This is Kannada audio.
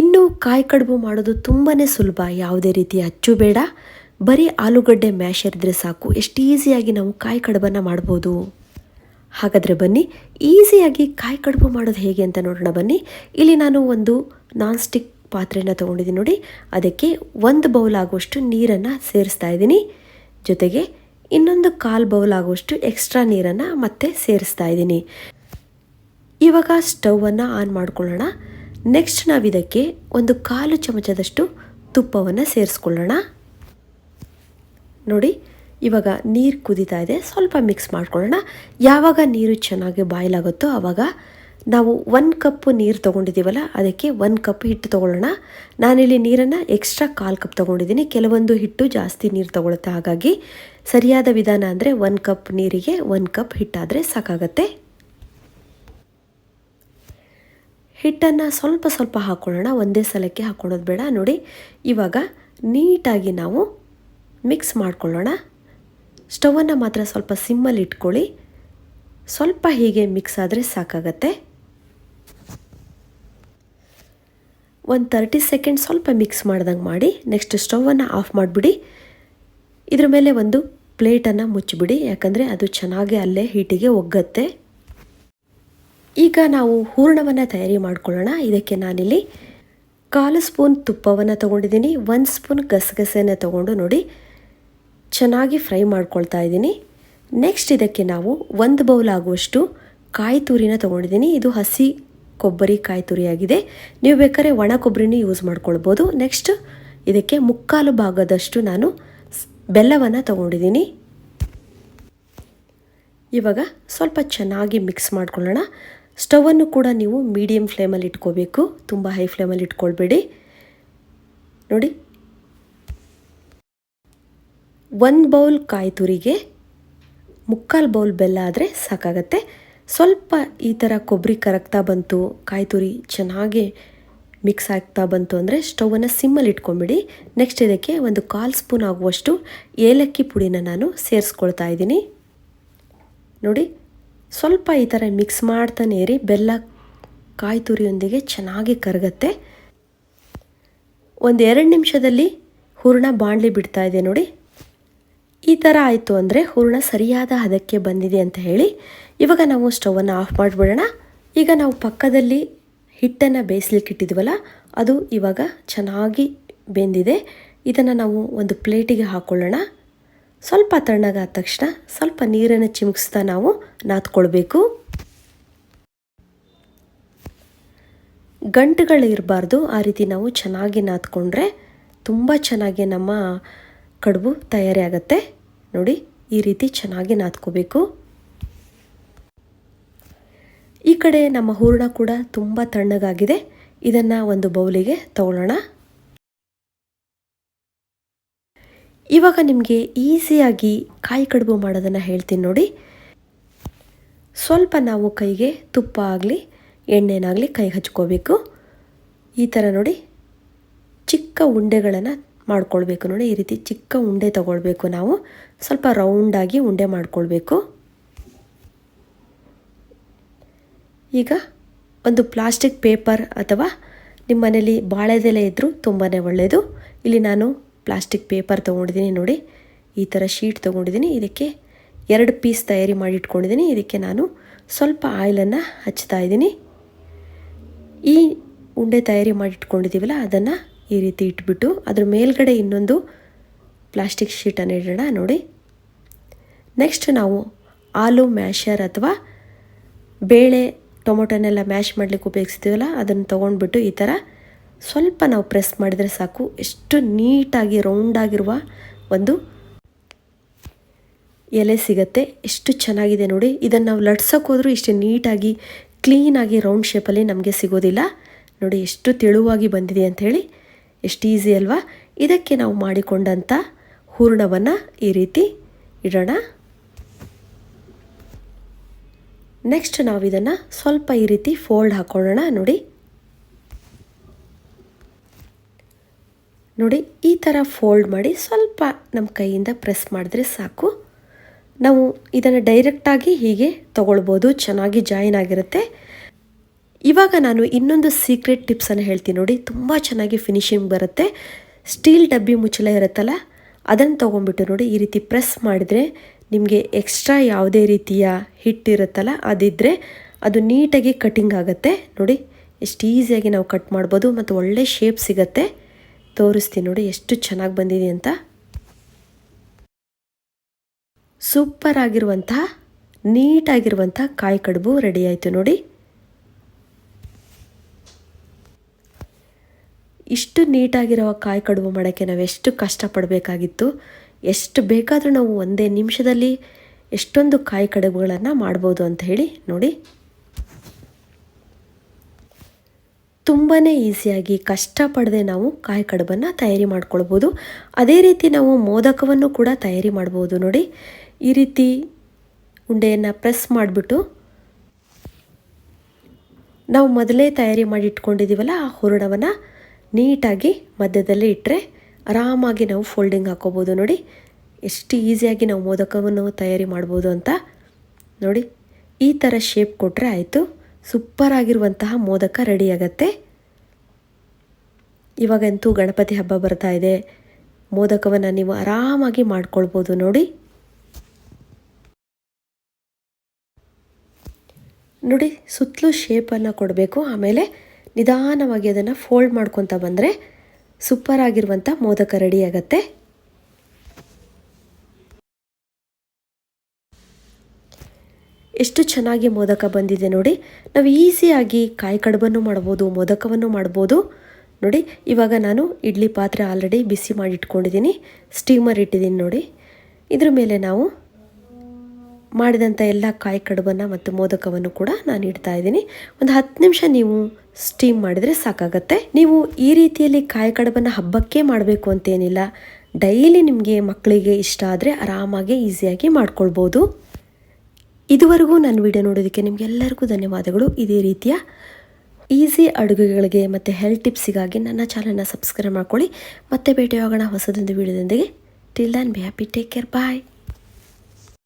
ಇನ್ನು ಕಾಯಿ ಕಡುಬು ಮಾಡೋದು ತುಂಬಾ ಸುಲಭ, ಯಾವುದೇ ರೀತಿ ಅಚ್ಚು ಬೇಡ. ಬರೀ ಆಲೂಗಡ್ಡೆ ಮ್ಯಾಶ್ ಇದ್ರೆ ಸಾಕು, ಎಷ್ಟು ಈಸಿಯಾಗಿ ನಾವು ಕಾಯಿ ಕಡುಬನ್ನು ಮಾಡ್ಬೋದು. ಹಾಗಾದರೆ ಬನ್ನಿ, ಈಸಿಯಾಗಿ ಕಾಯಿ ಕಡುಬು ಮಾಡೋದು ಹೇಗೆ ಅಂತ ನೋಡೋಣ ಬನ್ನಿ. ಇಲ್ಲಿ ನಾನು ಒಂದು ನಾನ್ ಸ್ಟಿಕ್ ಪಾತ್ರೆನ ತೊಗೊಂಡಿದ್ದೀನಿ ನೋಡಿ, ಅದಕ್ಕೆ ಒಂದು ಬೌಲ್ ಆಗುವಷ್ಟು ನೀರನ್ನು ಸೇರಿಸ್ತಾ ಇದ್ದೀನಿ. ಜೊತೆಗೆ ಇನ್ನೊಂದು ಕಾಲು ಬೌಲ್ ಆಗುವಷ್ಟು ಎಕ್ಸ್ಟ್ರಾ ನೀರನ್ನು ಮತ್ತೆ ಸೇರಿಸ್ತಾ ಇದ್ದೀನಿ. ಇವಾಗ ಸ್ಟವನ್ನು ಆನ್ ಮಾಡ್ಕೊಳ್ಳೋಣ. ನೆಕ್ಸ್ಟ್ ನಾವು ಇದಕ್ಕೆ ಒಂದು ಕಾಲು ಚಮಚದಷ್ಟು ತುಪ್ಪವನ್ನು ಸೇರಿಸ್ಕೊಳ್ಳೋಣ. ನೋಡಿ, ಇವಾಗ ನೀರು ಕುದೀತಾ ಇದೆ. ಸ್ವಲ್ಪ ಮಿಕ್ಸ್ ಮಾಡ್ಕೊಳ್ಳೋಣ. ಯಾವಾಗ ನೀರು ಚೆನ್ನಾಗಿ ಬಾಯ್ಲ್ ಆಗುತ್ತೋ ಆವಾಗ ನಾವು ಒನ್ ಕಪ್ಪು ನೀರು ತೊಗೊಂಡಿದ್ದೀವಲ್ಲ, ಅದಕ್ಕೆ ಒಂದು ಕಪ್ ಹಿಟ್ಟು ತೊಗೊಳ್ಳೋಣ. ನಾನಿಲ್ಲಿ ನೀರನ್ನು ಎಕ್ಸ್ಟ್ರಾ ಕಾಲು ಕಪ್ ತೊಗೊಂಡಿದ್ದೀನಿ. ಕೆಲವೊಂದು ಹಿಟ್ಟು ಜಾಸ್ತಿ ನೀರು ತೊಗೊಳುತ್ತೆ. ಹಾಗಾಗಿ ಸರಿಯಾದ ವಿಧಾನ ಅಂದರೆ ಒಂದು ಕಪ್ ನೀರಿಗೆ ಒಂದು ಕಪ್ ಹಿಟ್ಟಾದರೆ ಸಾಕಾಗತ್ತೆ. ಹಿಟ್ಟನ್ನು ಸ್ವಲ್ಪ ಸ್ವಲ್ಪ ಹಾಕ್ಕೊಳ್ಳೋಣ ಒಂದೇ ಸಲಕ್ಕೆ ಹಾಕ್ಕೊಳ್ಳೋದು ಬೇಡ. ನೋಡಿ, ಇವಾಗ ನೀಟಾಗಿ ನಾವು ಮಿಕ್ಸ್ ಮಾಡ್ಕೊಳ್ಳೋಣ. ಸ್ಟವನ್ನು ಮಾತ್ರ ಸ್ವಲ್ಪ ಸಿಮ್ಮಲ್ಲಿ ಇಟ್ಕೊಳ್ಳಿ. ಸ್ವಲ್ಪ ಹೀಗೆ ಮಿಕ್ಸ್ ಆದರೆ ಸಾಕಾಗತ್ತೆ. ಒಂದು ತರ್ಟಿ ಸೆಕೆಂಡ್ ಸ್ವಲ್ಪ ಮಿಕ್ಸ್ ಮಾಡ್ದಂಗೆ ಮಾಡಿ ನೆಕ್ಸ್ಟ್ ಸ್ಟವನ್ನು ಆಫ್ ಮಾಡಿಬಿಡಿ. ಇದ್ರ ಮೇಲೆ ಒಂದು ಪ್ಲೇಟನ್ನು ಮುಚ್ಚಿಬಿಡಿ, ಯಾಕಂದರೆ ಅದು ಚೆನ್ನಾಗಿ ಅಲ್ಲೇ ಹೀಟಿಗೆ ಒಗ್ಗತ್ತೆ. ಈಗ ನಾವು ಹೂರಣವನ್ನು ತಯಾರಿ ಮಾಡ್ಕೊಳ್ಳೋಣ. ಇದಕ್ಕೆ ನಾನಿಲ್ಲಿ ಕಾಲು ಸ್ಪೂನ್ ತುಪ್ಪವನ್ನು ತೊಗೊಂಡಿದ್ದೀನಿ. ಒಂದು ಸ್ಪೂನ್ ಗಸಗಸೆಯನ್ನು ತೊಗೊಂಡು ನೋಡಿ ಚೆನ್ನಾಗಿ ಫ್ರೈ ಮಾಡ್ಕೊಳ್ತಾ ಇದ್ದೀನಿ. ನೆಕ್ಸ್ಟ್ ಇದಕ್ಕೆ ನಾವು ಒಂದು ಬೌಲ್ ಆಗುವಷ್ಟು ಕಾಯಿ ತುರಿನ ತೊಗೊಂಡಿದ್ದೀನಿ. ಇದು ಹಸಿ ಕೊಬ್ಬರಿ ಕಾಯಿ ತುರಿಯಾಗಿದೆ ನೀವು ಬೇಕಾದ್ರೆ ಒಣ ಕೊಬ್ಬರಿನೂ ಯೂಸ್ ಮಾಡ್ಕೊಳ್ಬೋದು. ನೆಕ್ಸ್ಟ್ ಇದಕ್ಕೆ ಮುಕ್ಕಾಲು ಭಾಗದಷ್ಟು ನಾನು ಬೆಲ್ಲವನ್ನು ತೊಗೊಂಡಿದ್ದೀನಿ. ಇವಾಗ ಸ್ವಲ್ಪ ಚೆನ್ನಾಗಿ ಮಿಕ್ಸ್ ಮಾಡ್ಕೊಳ್ಳೋಣ. ಸ್ಟವನ್ನು ಕೂಡ ನೀವು ಮೀಡಿಯಮ್ ಫ್ಲೇಮಲ್ಲಿ ಇಟ್ಕೋಬೇಕು. ತುಂಬ ಹೈ ಫ್ಲೇಮಲ್ಲಿ ಇಟ್ಕೊಳ್ಬೇಡಿ. ನೋಡಿ. ಒಂದು ಬೌಲ್ ಕಾಯಿ ತುರಿಗೆ, ಮುಕ್ಕಾಲು ಬೌಲ್ ಬೆಲ್ಲ ಆದರೆ ಸಾಕಾಗತ್ತೆ. ಸ್ವಲ್ಪ ಈ ಥರ ಕೊಬ್ಬರಿ ಕರಗ್ತಾ ಬಂತು, ಕಾಯಿ ತುರಿ ಚೆನ್ನಾಗಿ ಮಿಕ್ಸ್ ಆಗ್ತಾ ಬಂತು ಅಂದರೆ ಸ್ಟವನ್ನು ಸಿಮ್ಮಲ್ಲಿ ಇಟ್ಕೊಂಬಿಡಿ. ನೆಕ್ಸ್ಟ್ ಇದಕ್ಕೆ ಒಂದು ಕಾಲು ಸ್ಪೂನ್ ಆಗುವಷ್ಟು ಏಲಕ್ಕಿ ಪುಡಿನ ನಾನು ಸೇರಿಸ್ಕೊಳ್ತಾ ಇದ್ದೀನಿ. ನೋಡಿ. ಸ್ವಲ್ಪ ಈ ಥರ ಮಿಕ್ಸ್ ಮಾಡ್ತಾನೆ ಇರಿ. ಬೆಲ್ಲ ಕಾಯಿ ತುರಿಯೊಂದಿಗೆ ಚೆನ್ನಾಗಿ ಕರಗತ್ತೆ. ಒಂದು ಎರಡು ನಿಮಿಷದಲ್ಲಿ ಹೂರಣ ಬಾಣಲಿ ಬಿಡ್ತಾ ಇದೆ ನೋಡಿ. ಈ ಥರ ಆಯಿತು ಅಂದರೆ ಹೂರಣ ಸರಿಯಾದ ಹದಕ್ಕೆ ಬಂದಿದೆ ಅಂತ ಹೇಳಿ ಇವಾಗ ನಾವು ಸ್ಟವನ್ನು ಆಫ್ ಮಾಡಿಬಿಡೋಣ. ಈಗ ನಾವು ಪಕ್ಕದಲ್ಲಿ ಹಿಟ್ಟನ್ನು ಬೇಯಿಸ್ಲಿಕ್ಕೆ ಇಟ್ಟಿದ್ವಲ್ಲ, ಅದು ಇವಾಗ ಚೆನ್ನಾಗಿ ಬೆಂದಿದೆ. ಇದನ್ನು ನಾವು ಒಂದು ಪ್ಲೇಟಿಗೆ ಹಾಕ್ಕೊಳ್ಳೋಣ ಸ್ವಲ್ಪ ತಣ್ಣಗಾದ ತಕ್ಷಣ ಸ್ವಲ್ಪ ನೀರನ್ನು ಚಿಮುಕಿಸ್ತಾ ನಾವು ನಾದ್ಕೊಳ್ಬೇಕು. ಗಂಟುಗಳಿರಬಾರ್ದು ಆ ರೀತಿ ನಾವು ಚೆನ್ನಾಗಿ ನಾದ್ಕೊಂಡ್ರೆ ತುಂಬ ಚೆನ್ನಾಗಿ ನಮ್ಮ ಕಡುಬು ತಯಾರಿ ಆಗುತ್ತೆ ನೋಡಿ, ಈ ರೀತಿ ಚೆನ್ನಾಗಿ ನಾದ್ಕೋಬೇಕು. ಈ ಕಡೆ ನಮ್ಮ ಹೂರಣ ಕೂಡ ತುಂಬ ತಣ್ಣಗಾಗಿದೆ. ಇದನ್ನು ಒಂದು ಬೌಲಿಗೆ ತಗೊಳ್ಳೋಣ. ಇವಾಗ ನಿಮಗೆ ಈಸಿಯಾಗಿ ಕಾಯಿ ಕಡುಬು ಮಾಡೋದನ್ನು ಹೇಳ್ತೀನಿ ನೋಡಿ. ಸ್ವಲ್ಪ ನಾವು ಕೈಗೆ ತುಪ್ಪ ಆಗಲಿ, ಎಣ್ಣೆನಾಗಲಿ ಕೈ ಹಚ್ಕೋಬೇಕು. ಈ ಥರ ನೋಡಿ ಚಿಕ್ಕ ಉಂಡೆಗಳನ್ನು ಮಾಡ್ಕೊಳ್ಬೇಕು ನೋಡಿ. ಈ ರೀತಿ ಚಿಕ್ಕ ಉಂಡೆ ತಗೊಳ್ಬೇಕು ನಾವು. ಸ್ವಲ್ಪ ರೌಂಡಾಗಿ ಉಂಡೆ ಮಾಡ್ಕೊಳ್ಬೇಕು. ಈಗ ಒಂದು ಪ್ಲಾಸ್ಟಿಕ್ ಪೇಪರ್ ಅಥವಾ ನಿಮ್ಮ ಮನೇಲಿ ಬಾಳೆದೆಲೆ ಇದ್ದರೂ ತುಂಬಾ ಒಳ್ಳೆಯದು ಇಲ್ಲಿ ನಾನು ಪ್ಲಾಸ್ಟಿಕ್ ಪೇಪರ್ ತೊಗೊಂಡಿದ್ದೀನಿ ನೋಡಿ. ಈ ಥರ ಶೀಟ್ ತೊಗೊಂಡಿದ್ದೀನಿ. ಇದಕ್ಕೆ ಎರಡು ಪೀಸ್ ತಯಾರಿ ಮಾಡಿ ಇಟ್ಕೊಂಡಿದ್ದೀನಿ. ಇದಕ್ಕೆ ನಾನು ಸ್ವಲ್ಪ ಆಯಿಲನ್ನು ಹಚ್ತಾ ಇದ್ದೀನಿ. ಈ ಉಂಡೆ ತಯಾರಿ ಮಾಡಿ ಇಟ್ಕೊಂಡಿದ್ದೀವಲ್ಲ, ಅದನ್ನು ಈ ರೀತಿ ಇಟ್ಬಿಟ್ಟು ಅದ್ರ ಮೇಲ್ಗಡೆ ಇನ್ನೊಂದು ಪ್ಲಾಸ್ಟಿಕ್ ಶೀಟನ್ನು ಇಡೋಣ ನೋಡಿ. ನೆಕ್ಸ್ಟ್ ನಾವು ಆಲೂ ಮ್ಯಾಶರ್ ಅಥವಾ ಬೇಳೆ ಟೊಮೊಟೊನೆಲ್ಲ ಮ್ಯಾಶ್ ಮಾಡಲಿಕ್ಕೆ ಉಪಯೋಗಿಸ್ತೀವಲ್ಲ, ಅದನ್ನು ತೊಗೊಂಡ್ಬಿಟ್ಟು ಈ ಥರ ಸ್ವಲ್ಪ ನಾವು ಪ್ರೆಸ್ ಮಾಡಿದರೆ ಸಾಕು. ಎಷ್ಟು ನೀಟಾಗಿ ರೌಂಡಾಗಿರುವ ಒಂದು ಎಲೆ ಸಿಗತ್ತೆ. ಎಷ್ಟು ಚೆನ್ನಾಗಿದೆ ನೋಡಿ. ಇದನ್ನು ನಾವು ಲಟ್ಸೋಕೆ ಹೋದರೂ ಇಷ್ಟು ನೀಟಾಗಿ ಕ್ಲೀನಾಗಿ ರೌಂಡ್ ಶೇಪಲ್ಲಿ ನಮಗೆ ಸಿಗೋದಿಲ್ಲ. ನೋಡಿ, ಎಷ್ಟು ತೆಳುವಾಗಿ ಬಂದಿದೆ ಅಂಥೇಳಿ ಎಷ್ಟು ಈಸಿ ಅಲ್ವಾ? ಇದಕ್ಕೆ ನಾವು ಮಾಡಿಕೊಂಡಂಥ ಹೂರ್ಣವನ್ನು ಈ ರೀತಿ ಇಡೋಣ. ನೆಕ್ಸ್ಟ್ ನಾವು ಇದನ್ನು ಸ್ವಲ್ಪ ಈ ರೀತಿ ಫೋಲ್ಡ್ ಹಾಕ್ಕೊಳ್ಳೋಣ ನೋಡಿ ನೋಡಿ, ಈ ಥರ ಫೋಲ್ಡ್ ಮಾಡಿ ಸ್ವಲ್ಪ ನಮ್ಮ ಕೈಯಿಂದ ಪ್ರೆಸ್ ಮಾಡಿದ್ರೆ ಸಾಕು. ನಾವು ಇದನ್ನು ಡೈರೆಕ್ಟಾಗಿ ಹೀಗೆ ತಗೊಳ್ಬೋದು, ಚೆನ್ನಾಗಿ ಜಾಯಿನ್ ಆಗಿರುತ್ತೆ. ಇವಾಗ ನಾನು ಇನ್ನೊಂದು ಸೀಕ್ರೆಟ್ ಟಿಪ್ಸನ್ನು ಹೇಳ್ತೀನಿ ನೋಡಿ, ತುಂಬ ಚೆನ್ನಾಗಿ ಫಿನಿಶಿಂಗ್ ಬರುತ್ತೆ. ಸ್ಟೀಲ್ ಡಬ್ಬಿ ಮುಚ್ಚಲ ಇರುತ್ತಲ್ಲ, ಅದನ್ನು ತೊಗೊಂಡ್ಬಿಟ್ಟು ನೋಡಿ, ಈ ರೀತಿ ಪ್ರೆಸ್ ಮಾಡಿದರೆ ನಿಮಗೆ ಎಕ್ಸ್ಟ್ರಾ ಯಾವುದೇ ರೀತಿಯ ಹಿಟ್ಟಿರುತ್ತಲ್ಲ ಅದಿದ್ದರೆ ಅದು ನೀಟಾಗಿ ಕಟಿಂಗ್ ಆಗುತ್ತೆ. ನೋಡಿ, ಎಷ್ಟು ಈಸಿಯಾಗಿ ನಾವು ಕಟ್ ಮಾಡ್ಬೋದು, ಮತ್ತು ಒಳ್ಳೆ ಶೇಪ್ ಸಿಗತ್ತೆ. ತೋರಿಸ್ತೀನಿ ನೋಡಿ, ಎಷ್ಟು ಚೆನ್ನಾಗಿ ಬಂದಿದೆ ಅಂತ. ಸೂಪರ್ ಆಗಿರುವಂತಹ ನೀಟಾಗಿರುವಂಥ ಕಾಯಿ ಕಡುಬು ರೆಡಿ ಆಯಿತು ನೋಡಿ. ಇಷ್ಟು ನೀಟಾಗಿರೋ ಕಾಯಿ ಕಡುಬು ಮಾಡೋಕ್ಕೆ ನಾವು ಎಷ್ಟು ಕಷ್ಟಪಡಬೇಕಾಗಿತ್ತು. ಎಷ್ಟು ಬೇಕಾದರೂ ನಾವು ಒಂದೇ ನಿಮಿಷದಲ್ಲಿ ಎಷ್ಟೊಂದು ಕಾಯಿ ಕಡುಬುಗಳನ್ನು ಮಾಡ್ಬೋದು ಅಂತ ಹೇಳಿ ನೋಡಿ. ತುಂಬಾ ಈಸಿಯಾಗಿ ಕಷ್ಟಪಡದೆ ನಾವು ಕಾಯಿ ಕಡುಬನ್ನು ತಯಾರಿ ಮಾಡ್ಕೊಳ್ಬೋದು. ಅದೇ ರೀತಿ ನಾವು ಮೋದಕವನ್ನು ಕೂಡ ತಯಾರಿ ಮಾಡ್ಬೋದು ನೋಡಿ. ಈ ರೀತಿ ಉಂಡೆಯನ್ನು ಪ್ರೆಸ್ ಮಾಡಿಬಿಟ್ಟು ನಾವು ಮೊದಲೇ ತಯಾರಿ ಮಾಡಿ ಇಟ್ಕೊಂಡಿದ್ದೀವಲ್ಲ ಆ ಹೂರಣವನ್ನು ನೀಟಾಗಿ ಮಧ್ಯದಲ್ಲಿ ಇಟ್ಟರೆ ಆರಾಮಾಗಿ ನಾವು ಫೋಲ್ಡಿಂಗ್ ಹಾಕೋಬೋದು ನೋಡಿ. ಎಷ್ಟು ಈಸಿಯಾಗಿ ನಾವು ಮೋದಕವನ್ನು ತಯಾರಿ ಮಾಡ್ಬೋದು ಅಂತ ನೋಡಿ. ಈ ಥರ ಶೇಪ್ ಕೊಟ್ಟರೆ ಆಯಿತು. ಸೂಪರ್ ಆಗಿರುವಂತಹ ಮೋದಕ ರೆಡಿ ಆಗತ್ತೆ. ಇವಾಗಂತೂ ಗಣಪತಿ ಹಬ್ಬ ಬರ್ತಾ ಇದೆ. ಮೋದಕವನ್ನು ನೀವು ಆರಾಮಾಗಿ ಮಾಡ್ಕೊಳ್ಬೋದು ನೋಡಿ. ನೋಡಿ, ಸುತ್ತಲೂ ಶೇಪನ್ನು ಕೊಡಬೇಕು. ಆಮೇಲೆ ನಿಧಾನವಾಗಿ ಅದನ್ನು ಫೋಲ್ಡ್ ಮಾಡ್ಕೊತ ಬಂದರೆ ಸೂಪರ್ ಆಗಿರುವಂಥ ಮೋದಕ ರೆಡಿ ಆಗತ್ತೆ. ಎಷ್ಟು ಚೆನ್ನಾಗಿ ಮೋದಕ ಬಂದಿದೆ ನೋಡಿ. ನಾವು ಈಸಿಯಾಗಿ ಕಾಯಿ ಕಡುಬನ್ನು ಮಾಡ್ಬೋದು, ಮೋದಕವನ್ನು ಮಾಡ್ಬೋದು. ನೋಡಿ, ಇವಾಗ ನಾನು ಇಡ್ಲಿ ಪಾತ್ರೆ ಆಲ್ರೆಡಿ ಬಿಸಿ ಮಾಡಿ ಇಟ್ಕೊಂಡಿದ್ದೀನಿ. ಸ್ಟೀಮರ್ ಇಟ್ಟಿದ್ದೀನಿ ನೋಡಿ. ಇದ್ರ ಮೇಲೆ ನಾವು ಮಾಡಿದಂಥ ಎಲ್ಲ ಕಾಯಿ ಕಡುಬನ್ನು ಮತ್ತು ಮೋದಕವನ್ನು ಕೂಡ ನಾನು ಇಡ್ತಾ ಇದ್ದೀನಿ. ಒಂದು ಹತ್ತು ನಿಮಿಷ ನೀವು ಸ್ಟೀಮ್ ಮಾಡಿದರೆ ಸಾಕಾಗತ್ತೆ. ನೀವು ಈ ರೀತಿಯಲ್ಲಿ ಕಾಯಿ ಕಡುಬನ್ನು ಹಬ್ಬಕ್ಕೆ ಮಾಡಬೇಕು ಅಂತೇನಿಲ್ಲ ಡೈಲಿ ನಿಮಗೆ ಮಕ್ಕಳಿಗೆ ಇಷ್ಟ ಆದರೆ ಆರಾಮಾಗಿ ಈಸಿಯಾಗಿ ಮಾಡ್ಕೊಳ್ಬೋದು. ಇದುವರೆಗೂ ನನ್ನ ವಿಡಿಯೋ ನೋಡೋದಕ್ಕೆ ನಿಮಗೆಲ್ಲರಿಗೂ ಧನ್ಯವಾದಗಳು. ಇದೇ ರೀತಿಯ ಈಸಿ ಅಡುಗೆಗಳಿಗೆ ಮತ್ತು ಹೆಲ್ತ್ ಟಿಪ್ಸಿಗಾಗಿ ನನ್ನ ಚಾನಲ್ನ ಸಬ್ಸ್ಕ್ರೈಬ್ ಮಾಡ್ಕೊಳ್ಳಿ. ಮತ್ತೆ ಭೇಟಿಯಾಗೋಣ ಹೊಸದೊಂದು ವಿಡಿಯೋದೊಂದಿಗೆ. Till then be happy take care bye